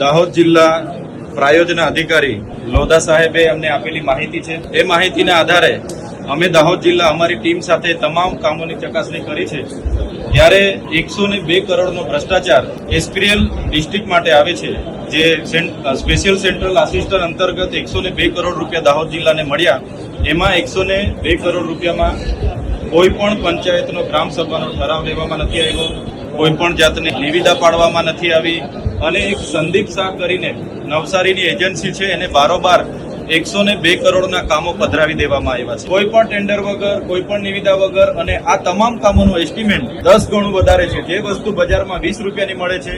દાહોદ જિલ્લા પ્રાયોજના અધિકારી લોધા સાહેબે અમને આપેલી માહિતી છે. એ માહિતીના આધારે અમે દાહોદ જિલ્લા અમારી ટીમ સાથે તમામ કામોની ચકાસણી કરી છે. ત્યારે એકસો ને બે કરોડનો ભ્રષ્ટાચાર એસપીએલ ડિસ્ટ્રિક્ટ માટે આવે છે, જે સ્પેશિયલ સેન્ટ્રલ આસિસ્ટન્ટ અંતર્ગત એકસો ને બે કરોડ રૂપિયા દાહોદ જિલ્લાને મળ્યા. એમાં એકસો ને બે કરોડ રૂપિયામાં કોઈ પણ પંચાયતનો ગ્રામ સભાનો ઠરાવ લેવામાં નથી આવ્યો. કોઈ પણ જાતની નિવિદા પાડવામાં નથી આવી. અને એક સંદીપ શાહ કરીને નવસારીની એજન્સી છે, એને બારોબાર એકસો ને બે કરોડના કામો પધરાવી દેવામાં આવ્યા છે. કોઈ પણ ટેન્ડર વગર, કોઈ પણ નિવિદા વગર અને આ તમામ કામોનું એસ્ટિમેટ દસ ગણું વધારે છે. જે વસ્તુ બજારમાં વીસ રૂપિયાની મળે છે,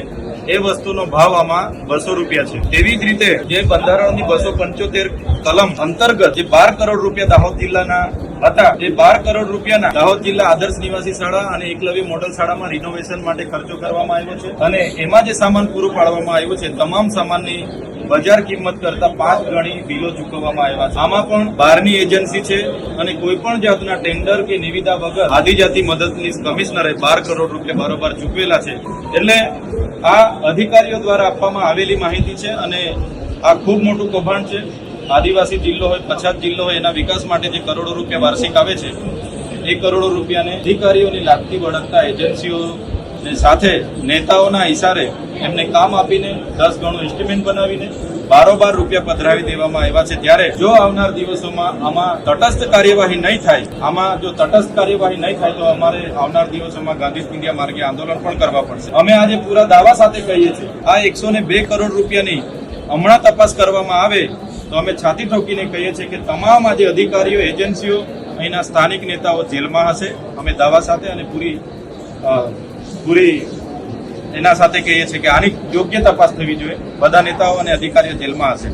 એ વસ્તુનો ભાવ આમાં બસો રૂપિયા છે. તેવી જ રીતે જે બંધારણની બસો પંચોતેર કલમ અંતર્ગત જે બાર કરોડ રૂપિયા દાહોદ જિલ્લાના હતા જે બાર કરોડ રૂપિયાના દાહોદ જિલ્લા આદર્શ નિવાસી શાળા અને એકલવ્ય મોડલ શાળામાં રિનોવેશન માટે ખર્ચો કરવામાં આવ્યો છે. અને એમાં જે સામાન પૂરું પાડવામાં આવ્યું છે, તમામ સામાનની બજાર કિંમત કરતા પાંચ ગણી બિલો ચૂકવવામાં આવ્યા છે. આમાં પણ બહારની એજન્સી છે અને કોઈ પણ જાતના ટેન્ડર કે નિવિદા વગર આદિજાતિ મદદનીશ કમિશનરે બાર કરોડ રૂપિયા બારોબાર ચૂકવેલા છે. એટલે આ અધિકારીઓ દ્વારા આપવામાં આવેલી માહિતી છે અને આ ખૂબ મોટું કૌભાંડ છે. આદિવાસી જિલ્લો હોય, પછાત જિલ્લો હોય, એના વિકાસ માટે જે કરોડો રૂપિયા વાર્ષિક આવે છે, એ કરોડો રૂપિયાને અધિકારીઓની લાગતી વળગતા એજન્સીઓ ને સાથે નેતાઓના ઇશારે એમને કામ આપીને દસ ગણું એસ્ટિમેટ બનાવીને બારોબાર રૂપિયા પધરાવી દેવામાં આવ્યા છે. ત્યારે જો આવનાર દિવસોમાં આમાં તટસ્થ કાર્યવાહી નહીં થાય, આમાં જો તટસ્થ કાર્યવાહી નહીં થાય તો અમારે આવનાર દિવસોમાં ગાંધી ઇન્ડિયા માર્ગે આંદોલન પણ કરવા પડશે. અમે આજે પૂરા દાવા સાથે કહીએ છીએ, આ એકસો બે કરોડ રૂપિયાની હમણાં તપાસ કરવામાં આવે તો અમે છાતી ઠોકીને કહીએ છીએ કે તમામ આજે અધિકારીઓ, એજન્સીઓ, અહીંના સ્થાનિક નેતાઓ જેલમાં હશે. અમે દાવા સાથે અને પૂરી પૂરી એના સાથે કહીએ છીએ કે આની યોગ્ય તપાસ થવી જોઈએ. બધા નેતાઓ અને અધિકારીઓ જેલમાં હશે.